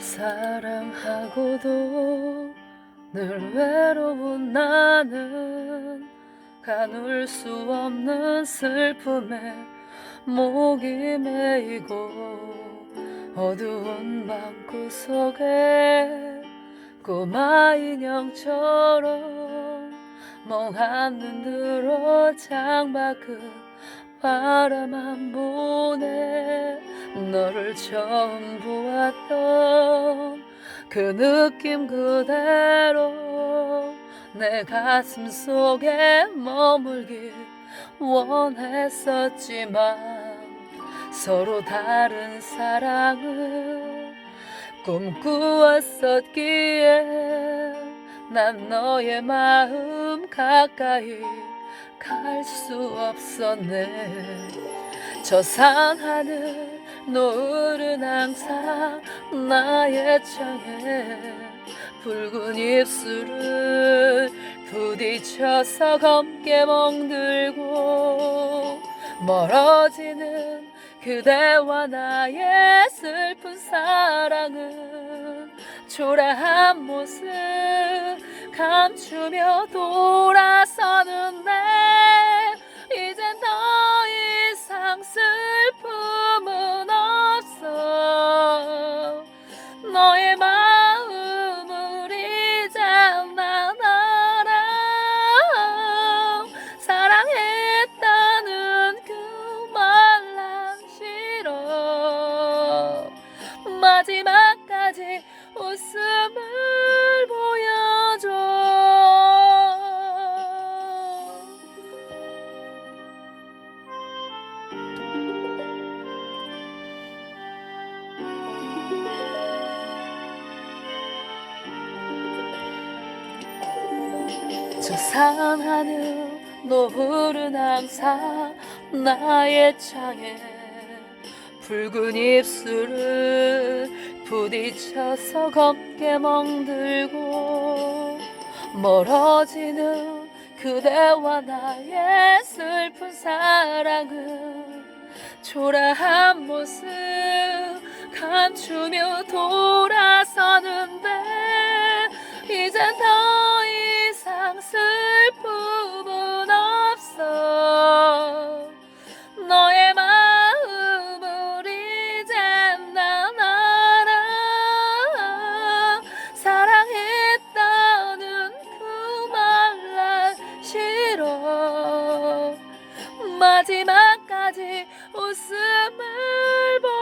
사랑하고도 늘 외로운 나는 가눌 수 없는 슬픔에 목이 메이고 어두운 방구석에 꼬마 인형처럼 멍한 눈으로 창밖을 바라만 보네 너를 처음 보았던 그 느낌 그대로 내 가슴 속에 머물길 원했었지만 서로 다른 사랑을 꿈꾸었었기에 난 너의 마음 가까이 갈 수 없었네. 저 산 하늘 노을은 항상 나의 창에 붉은 입술을 부딪혀서 검게 멍들고 멀어지는 그대와 나의 슬픈 사랑은 초라한 모습 감추며 돌 저 산 하늘 노을은 항상 나의 창에 붉은 입술을 부딪혀서 검게 멍들고 멀어지는 그대와 나의 슬픈 사랑은 초라한 모습 감추며 돌아 마지막까지 웃음을 보